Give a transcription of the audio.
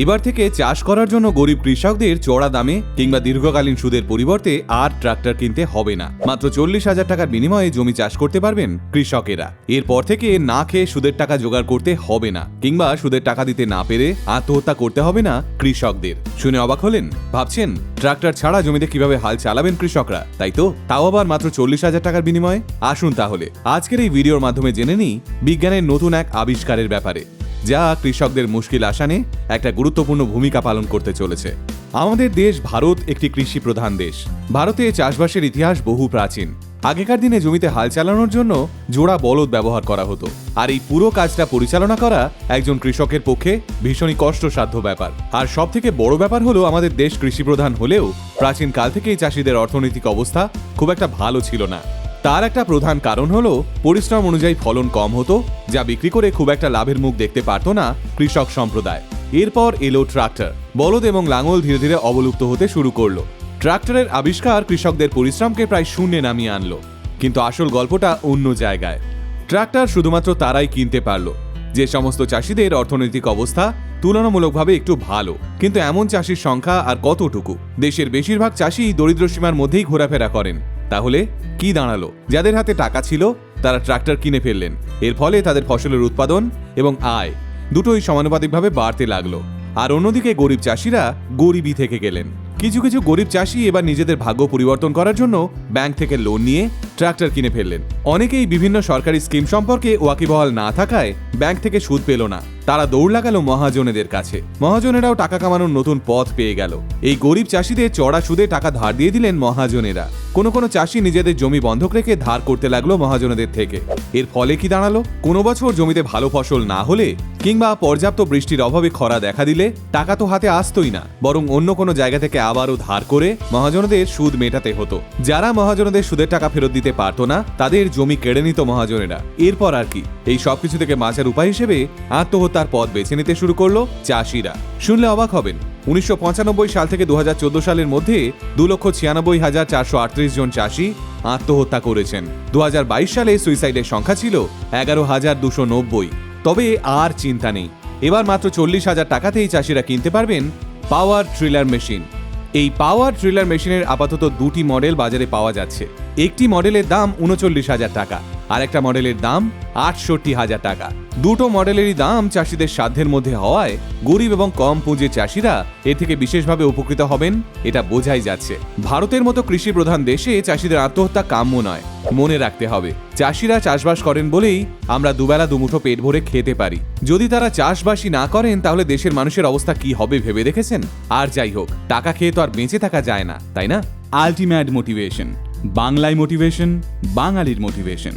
এবার থেকে চাষ করার জন্য গরিব কৃষকদের চড়া দামে কিংবা দীর্ঘকালীন সুদের পরিবর্তে আর ট্রাক্টর কিনতে হবে না। মাত্র চল্লিশ হাজার টাকার বিনিময়ে জমি চাষ করতে পারবেন কৃষকেরা। এরপর থেকে না খেয়ে সুদের টাকা জোগাড় করতে হবে না কিংবা সুদের টাকা দিতে না পেরে আত্মহত্যা করতে হবে না কৃষকদের। শুনে অবাক হলেন? ভাবছেন, ট্রাক্টর ছাড়া জমিতে কীভাবে হাল চালাবেন কৃষকরা? তাই তো, তাও আবার মাত্র চল্লিশ হাজার টাকার বিনিময়ে? আসুন তাহলে, আজকের এই ভিডিওর মাধ্যমে জেনে নিই বিজ্ঞানের নতুন এক আবিষ্কারের ব্যাপারে। যা কৃষকদের মুশকিল আসানে একটা গুরুত্বপূর্ণ ভূমিকা পালন করতে চলেছে। আমাদের দেশ ভারত একটি কৃষি প্রধান দেশ। ভারতে চাষবাসের ইতিহাস বহু প্রাচীন। আগেকার দিনে জমিতে হাল চালানোর জন্য জোড়া বলদ ব্যবহার করা হতো। আর এই পুরো কাজটা পরিচালনা করা একজন কৃষকের পক্ষে ভীষণই কষ্টসাধ্য ব্যাপার। আর সব থেকে বড় ব্যাপার হলো, আমাদের দেশ কৃষি প্রধান হলেও প্রাচীন কাল থেকেই চাষিদের অর্থনৈতিক অবস্থা খুব একটা ভালো ছিল না। তার একটা প্রধান কারণ হলো, পরিশ্রম অনুযায়ী ফলন কম হতো, যা বিক্রি করে খুব একটা লাভের মুখ দেখতে পারত না কৃষক সম্প্রদায়। এরপর এলো ট্রাক্টর। বলদ এবং লাঙল ধীরে ধীরে অবলুপ্ত হতে শুরু করল। ট্রাক্টরের আবিষ্কার কৃষকদের পরিশ্রমকে প্রায় শূন্যে নামিয়ে আনলো। কিন্তু আসল গল্পটা অন্য জায়গায়। ট্রাক্টর শুধুমাত্র তারাই কিনতে পারল। যে সমস্ত চাষিদের অর্থনৈতিক অবস্থা তুলনামূলকভাবে একটু ভালো। কিন্তু এমন চাষির সংখ্যা আর কতটুকু? দেশের বেশিরভাগ চাষি দরিদ্র সীমার মধ্যেই ঘোরাফেরা করেন। তাহলে কি দাঁড়াল? যাদের হাতে টাকা ছিল, তারা ট্রাক্টর কিনে ফেললেন। এর ফলে তাদের ফসলের উৎপাদন এবং আয় দুটোই সমানুপাতিকভাবে বাড়তে লাগল। আর অন্যদিকে গরিব চাষিরা গরিবই থেকে গেলেন। কিছু কিছু গরিব চাষি এবার নিজেদের ভাগ্য পরিবর্তন করার জন্য ব্যাংক থেকে লোন নিয়ে ট্রাক্টর কিনে ফেললেন। অনেকেই বিভিন্ন সরকারি স্কিম সম্পর্কে ওয়াকিবহাল না থাকায় ব্যাংক থেকে সুদ পেল না। তারা দৌড় লাগালো মহাজনেদের কাছে। মহাজনেরাও টাকা কামানোর নতুন পথ পেয়ে গেল। এই গরিব চাষিদের চড়া সুদে টাকা ধার দিয়ে দিলেন মহাজনেরা। কোনো কোনো চাষি নিজেদের জমি বন্ধক রেখে ধার করতে লাগল মহাজনেদের থেকে। এর ফলে কি দাঁড়াল? কোনো বছর জমিতে ভালো ফসল না হলে কিংবা পর্যাপ্ত বৃষ্টির অভাবে খরা দেখা দিলে টাকা তো হাতে আসতোই না। বরং অন্য কোনো জায়গা থেকে আবারও ধার করে মহাজনদের সুদ মেটাতে হতো। যারা মহাজনদের সুদের টাকা ফেরত দিতে পারতো না, তাদের জমি কেড়ে নিত মহাজনেরা। এরপর আর কি? এই সবকিছু থেকে বাঁচার উপায় হিসেবে আত্মহত্যার পথ বেছে নিতে শুরু করল চাষিরা। শুনলে অবাক হবেন, উনিশশো সাল থেকে দু সালের মধ্যে দু লক্ষ ছিয়ানব্বই হাজার চারশো আটত্রিশ জন চাষি আত্মহত্যা করেছেন। দুহাজার বাইশ সালে সুইসাইডের সংখ্যা ছিল এগারো হাজার দুশো নব্বই। তবে আর চিন্তা নেই। এবার মাত্র চল্লিশ হাজার টাকাতেই চাষিরা কিনতে পারবেন পাওয়ার ট্রিলার মেশিন। এই পাওয়ার ট্রিলার মেশিনের আপাতত দুটি মডেল বাজারে পাওয়া যাচ্ছে। একটি মডেলের দাম উনচল্লিশ হাজার টাকা। আর একটা মডেলের দাম আটষট্টি হাজার টাকা। দুটো মডেলেরই দাম চাষিদের সাধ্যের মধ্যে হওয়ায় গরিব এবং কম পুঁজির চাষিরা এ থেকে বিশেষভাবে উপকৃত হবেন, এটা বোঝাই যাচ্ছে। ভারতের মতো কৃষি প্রধান দেশে চাষিদের আত্মহত্যা কাম্য নয়। মনে রাখতে হবে, চাষিরা চাষবাস করেন বলেই আমরা দুবেলা দুমুঠো পেট ভরে খেতে পারি। যদি তারা চাষবাসই না করেন, তাহলে দেশের মানুষের অবস্থা কি হবে ভেবে দেখেছেন? আর যাই হোক, টাকা খেয়ে তো আর বেঁচে থাকা যায় না, তাই না? আলটিমেট মোটিভেশন বাংলায় মোটিভেশন বাঙালির মোটিভেশন